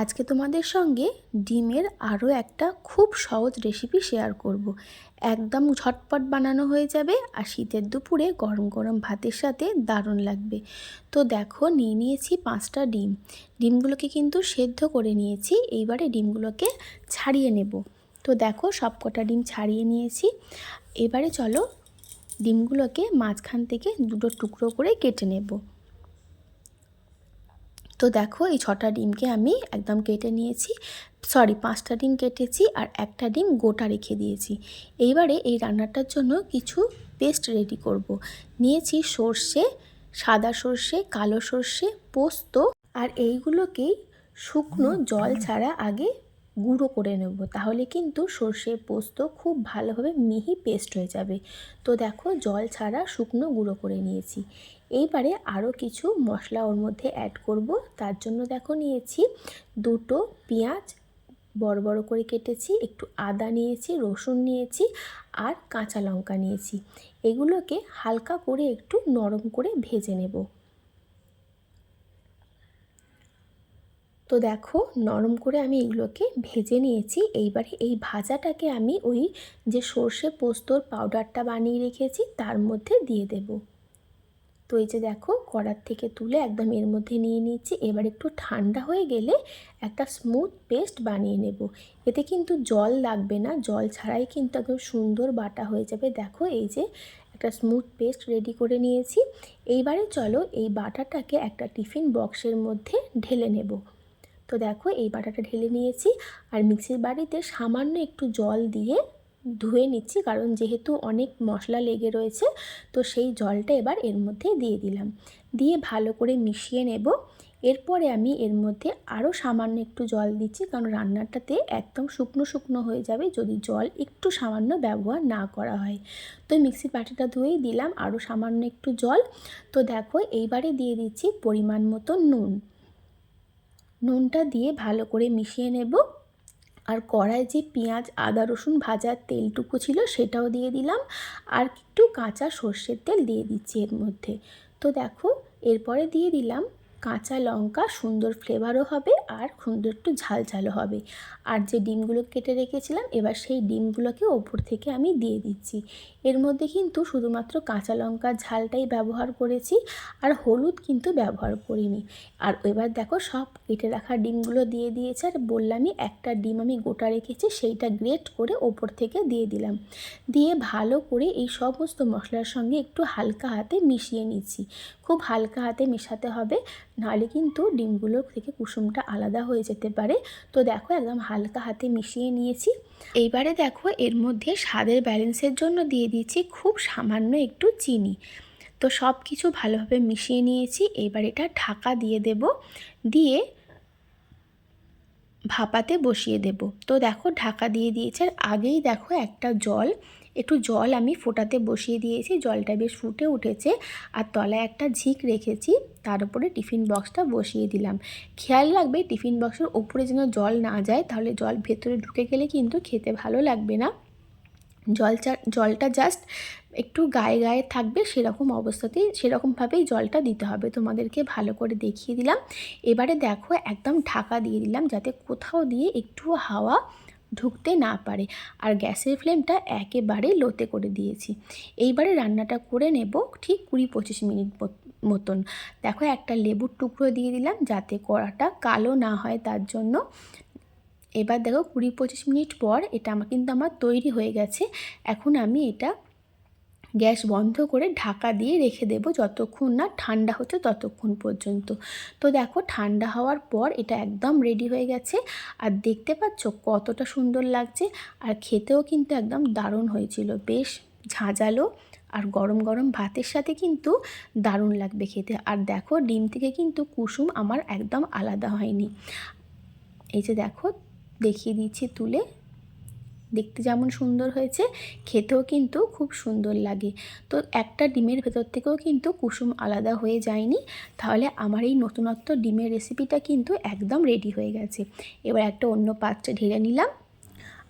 আজকে তোমাদের সঙ্গে ডিমের আরও একটা খুব সহজ রেসিপি শেয়ার করব। একদম ঝটপট বানানো হয়ে যাবে আর শীতের দুপুরে গরম গরম ভাতের সাথে দারুণ লাগবে। তো দেখো, নিয়ে নিয়েছি পাঁচটা ডিম। ডিমগুলোকে কিন্তু সেদ্ধ করে নিয়েছি, এইবারে ডিমগুলোকে ছাড়িয়ে নেব। তো দেখো, সবকটা ডিম ছাড়িয়ে নিয়েছি। এবারে চলো ডিমগুলোকে মাঝখান থেকে দুটো টুকরো করে কেটে নেব। তো দেখো এই ছটা ডিমকে আমি একদম কেটে নিয়েছি। সরি পাঁচটা ডিম কেটেছি আর একটা ডিম গোটা রেখে দিয়েছি। এইবারে এই রান্নাটার জন্য কিছু পেস্ট রেডি করব। নিয়েছি সর্ষে সাদা সর্ষে কালো সর্ষে পোস্ত আর এইগুলোকেই শুকনো জল ছাড়া আগে গুঁড়ো করে নেব, তাহলে কিন্তু সর্ষে পোস্ত খুব ভালোভাবে মিহি পেস্ট হয়ে যাবে। তো দেখো, জল ছাড়া শুকনো গুঁড়ো করে নিয়েছি। এইবারে আরও কিছু মশলা ওর মধ্যে অ্যাড করব। তার জন্য দেখো নিয়েছি দুটো পেঁয়াজ, বড় বড় করে কেটেছি, একটু আদা নিয়েছি, রসুন নিয়েছি আর কাঁচা লঙ্কা নিয়েছি। এগুলোকে হালকা করে একটু নরম করে ভেজে নেব। তো দেখো নরম করে আমি এগুলোকে ভেজে নিয়েছি। এইবারে এই ভাজাটাকে আমি ওই যে সর্ষে পোস্তর পাউডারটা বানিয়ে রেখেছি তার মধ্যে দিয়ে দেবো। তো এই যে দেখো কড়ার থেকে তুলে একদম এর মধ্যে নিয়ে নিচ্ছি। এবার একটু ঠান্ডা হয়ে গেলে একটা স্মুথ পেস্ট বানিয়ে নেব। এতে কিন্তু জল লাগবে না, জল ছাড়াই কিন্তু একদম সুন্দর বাটা হয়ে যাবে। দেখো এই যে একটা স্মুথ পেস্ট রেডি করে নিয়েছি। এইবারে চলো এই বাটাটাকে একটা টিফিন বক্সের মধ্যে ঢেলে নেব। তো দেখো এই বাটাটা ঢেলে নিয়েছি আর মিক্সির বাড়িতে সামান্য একটু জল দিয়ে ধুয়ে নিচ্ছি কারণ যেহেতু অনেক মশলা লেগে রয়েছে, তো সেই জলটা এবার এর মধ্যে দিয়ে দিলাম। দিয়ে ভালো করে মিশিয়ে নেব। এরপরে আমি এর মধ্যে আরও সামান্য একটু জল দিচ্ছি কারণ রান্নাটাতে একদম শুকনো শুকনো হয়ে যাবে যদি জল একটু সামান্য ব্যবহার না করা হয়। তো মিক্সির পাটিটা ধুয়েই দিলাম, আরও সামান্য একটু জল। তো দেখো এইবারে দিয়ে দিচ্ছি পরিমাণ মতো নুন। নুনটা দিয়ে ভালো করে মিশিয়ে নেব। আর কড়ায় যে পেঁয়াজ, আদা, রসুন ভাজার তেলটুকু ছিল সেটাও দিয়ে দিলাম। আর একটু কাঁচা সর্ষের তেল দিয়ে দিচ্ছি এর মধ্যে। তো দেখো, এরপরে দিয়ে দিলাম কাঁচা লঙ্কা, সুন্দর ফ্লেভারও হবে আর সুন্দর একটু ঝাল ঝালও হবে। আর যে ডিমগুলো কেটে রেখেছিলাম, এবার সেই ডিমগুলোকে ওপর থেকে আমি দিয়ে দিচ্ছি। এর মধ্যে কিন্তু শুধুমাত্র কাঁচা লঙ্কা ঝালটাই ব্যবহার করেছি আর হলুদ কিন্তু ব্যবহার করিনি। আর এবার দেখো, সব কেটে রাখা ডিমগুলো দিয়ে দিয়েছে আর বললামই একটা ডিম আমি গোটা রেখেছি, সেইটা গ্রেট করে ওপর থেকে দিয়ে দিলাম। দিয়ে ভালো করে এই সমস্ত মশলার সঙ্গে একটু হালকা হাতে মিশিয়ে নিচ্ছি। খুব হালকা হাতে মেশাতে হবে নাহলে কিন্তু ডিমগুলোর থেকে কুসুমটা আলাদা হয়ে যেতে পারে। তো দেখো একদম হালকা হাতে মিশিয়ে নিয়েছি। এইবারে দেখো এর মধ্যে স্বাদের ব্যালেন্সের জন্য দিয়ে দিয়েছি খুব সামান্য একটু চিনি। তো সব কিছু ভালোভাবে মিশিয়ে নিয়েছি, এবার এটা ঢাকা দিয়ে দেব। দিয়ে ভাপাতে বসিয়ে দেব। তো দেখো ঢাকা দিয়ে দিয়েছে আগেই দেখো একটা জল একটু জল আমি ফোটাতে বসিয়ে দিয়েছি, জলটা বেশ ফুটে উঠেছে আর তলায় একটা ঝিক রেখেছি, তার উপরে টিফিন বক্সটা বসিয়ে দিলাম। খেয়াল রাখবে টিফিন বক্সের ওপরে যেন জল না যায়, তাহলে জল ভেতরে ঢুকে গেলে কিন্তু খেতে ভালো লাগবে না। জল জলটা জাস্ট একটু গায়ে গায়ে থাকবে, সেরকম অবস্থাতেই, সেরকমভাবেই জলটা দিতে হবে। তোমাদেরকে ভালো করে দেখিয়ে দিলাম। এবারে দেখো একদম ঢাকা দিয়ে দিলাম, যাতে কোথাও দিয়ে একটু হাওয়া ঢুকতে না পারে। আর গ্যাসের ফ্লেমটা একেবারে লোতে করে দিয়েছি। এইবারে রান্নাটা করে নেব ঠিক কুড়ি পঁচিশ মিনিট মতন। দেখো একটা লেবুর টুকরো দিয়ে দিলাম যাতে কড়াটা কালো না হয় তার জন্য। এবার দেখো কুড়ি পঁচিশ মিনিট পর এটা আমার কিন্তু আমার তৈরি হয়ে গেছে। এখন আমি এটা গ্যাস বন্ধ করে ঢাকা দিয়ে রেখে দেব যতক্ষণ না ঠান্ডা হচ্ছে ততক্ষণ পর্যন্ত। তো দেখো ঠান্ডা হওয়ার পর এটা একদম রেডি হয়ে গেছে। আর দেখতে পাচ্ছ কতটা সুন্দর লাগছে। আর খেতেও কিন্তু একদম দারুণ হয়েছিল। বেশ ঝাঁঝালো আর গরম গরম ভাতের সাথে কিন্তু দারুণ লাগবে খেতে। আর দেখো ডিম থেকে কিন্তু কুসুম আমার একদম আলাদা হয়নি। এই যে দেখো দেখিয়ে দিচ্ছি তুলে। দেখতে যেমন সুন্দর হয়েছে, খেতেও কিন্তু খুব সুন্দর লাগে তো একটা ডিমের ভেতর থেকেও কিন্তু কুসুম আলাদা হয়ে যায়নি, তাহলে আমার এই নতুনত্ব ডিমের রেসিপিটা কিন্তু একদম রেডি হয়ে গেছে এবার একটা অন্য পাত্রে ঢেলে নিলাম,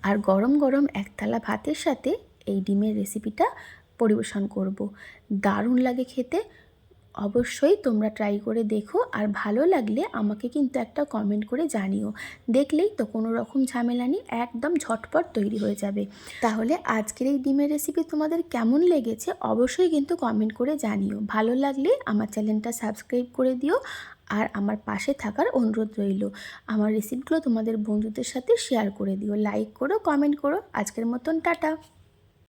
আর গরম গরম একতলা ভাতের সাথে এই ডিমের রেসিপিটা পরিবেশন করব। দারুণ লাগে খেতে অবশ্যই তোমরা ট্রাই করে দেখো আর ভালো লাগলে আমাকে কিন্তু একটা কমেন্ট করে জানিও। দেখলেই তো কোনো রকম ঝামেলা নেই, একদম ঝটপট তৈরি হয়ে যাবে। তাহলে আজকের এই ডিমের রেসিপি তোমাদের কেমন লেগেছে অবশ্যই কিন্তু কমেন্ট করে জানিও। ভালো লাগলে আমার চ্যানেলটা সাবস্ক্রাইব করে দিও আর আমার পাশে থাকার অনুরোধ রইল। আমার রেসিপিগুলো তোমাদের বন্ধুদের সাথে শেয়ার করে দিও। লাইক করো কমেন্ট করো। আজকের মতন টাটা।